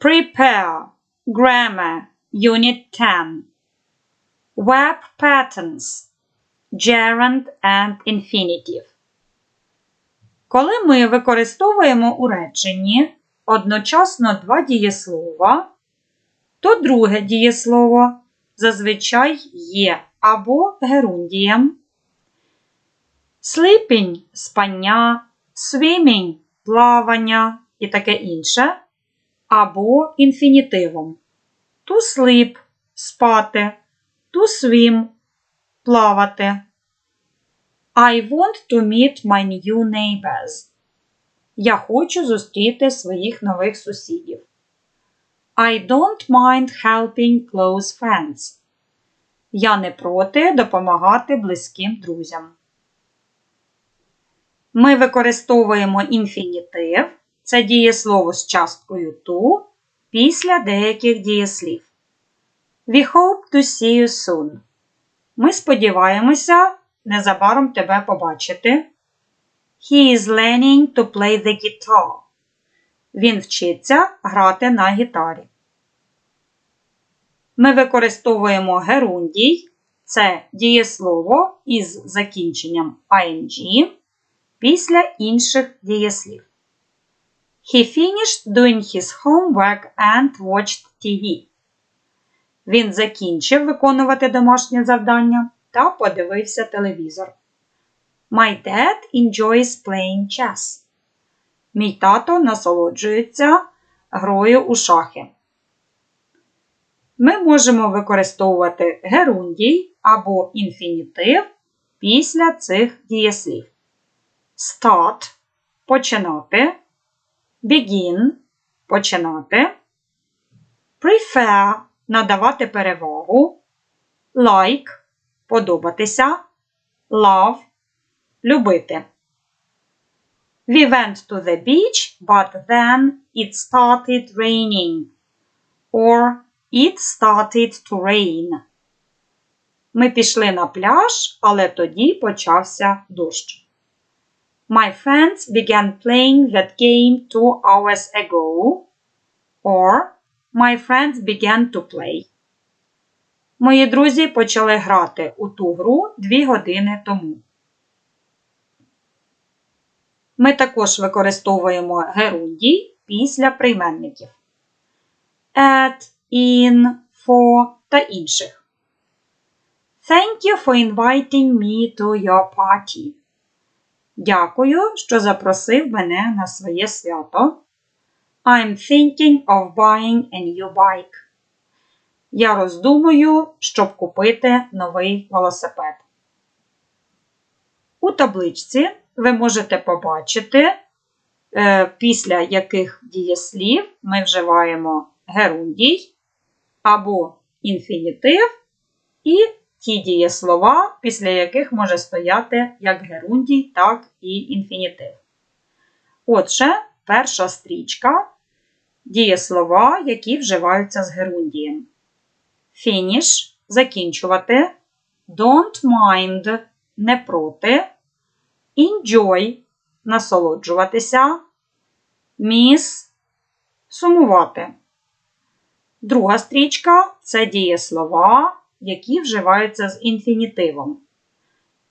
Prepare. Grammar. Unit 10. Verb patterns. Gerund and infinitive. Коли ми використовуємо у реченні одночасно два дієслова, то друге дієслово зазвичай є або герундієм, sleeping – спання, swimming – плавання і таке інше, або інфінітивом. To sleep – спати, to swim – плавати. I want to meet my new neighbors. Я хочу зустріти своїх нових сусідів. I don't mind helping close friends. Я не проти допомагати близьким друзям. Ми використовуємо інфінітив. Це дієслово з часткою to після деяких дієслів. We hope to see you soon. Ми сподіваємося незабаром тебе побачити. He is learning to play the guitar. Він вчиться грати на гітарі. Ми використовуємо герундій. Це дієслово із закінченням ing після інших дієслів. He finished doing his homework and watched TV. Він закінчив виконувати домашнє завдання та подивився телевізор. My dad enjoys playing chess. Мій тато насолоджується грою у шахи. Ми можемо використовувати герундій або інфінітив після цих дієслів. Start починати. Begin починати. Prefer надавати перевагу. Like подобатися. Love любити. We went to the beach, but then it started raining. Or it started to rain. Ми пішли на пляж, але тоді почався дощ. My friends began playing that game two hours ago. Or my friends began to play. Мої друзі почали грати у ту гру дві години тому. Ми також використовуємо герундій після прийменників at, in, for та інших. Thank you for inviting me to your party. Дякую, що запросив мене на своє свято. I'm thinking of buying a new bike. Я роздумую, щоб купити новий велосипед. У табличці ви можете побачити, е, після яких дієслів ми вживаємо герундій або інфінітив, і ті дієслова, після яких може стояти як герундій, так і інфінітив. Отже, перша стрічка дієслова, які вживаються з герундієм. Finish закінчувати. Don't mind не проти. Enjoy насолоджуватися. Miss сумувати. Друга стрічка це дієслова, які вживаються з інфінітивом.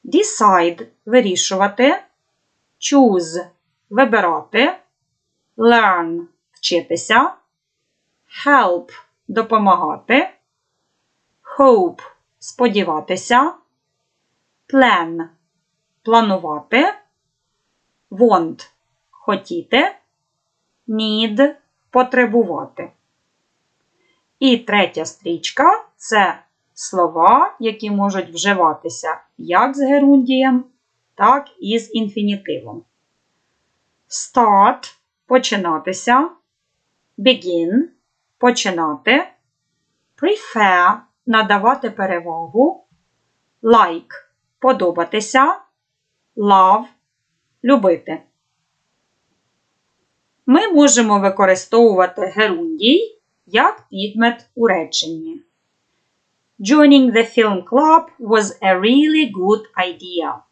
Decide вирішувати. Choose вибирати. Learn вчитися. Help допомагати. Hope сподіватися. Plan планувати. Want хотіти. Need потребувати. І третя стрічка це слова, які можуть вживатися як з герундієм, так і з інфінітивом. Start починатися. Begin починати. Prefer надавати перевагу. Like подобатися. Love любити. Ми можемо використовувати герундій як підмет у реченні. Joining the film club was a really good idea.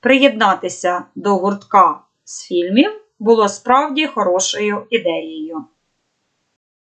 Приєднатися до гуртка з фільмів було справді хорошою ідеєю.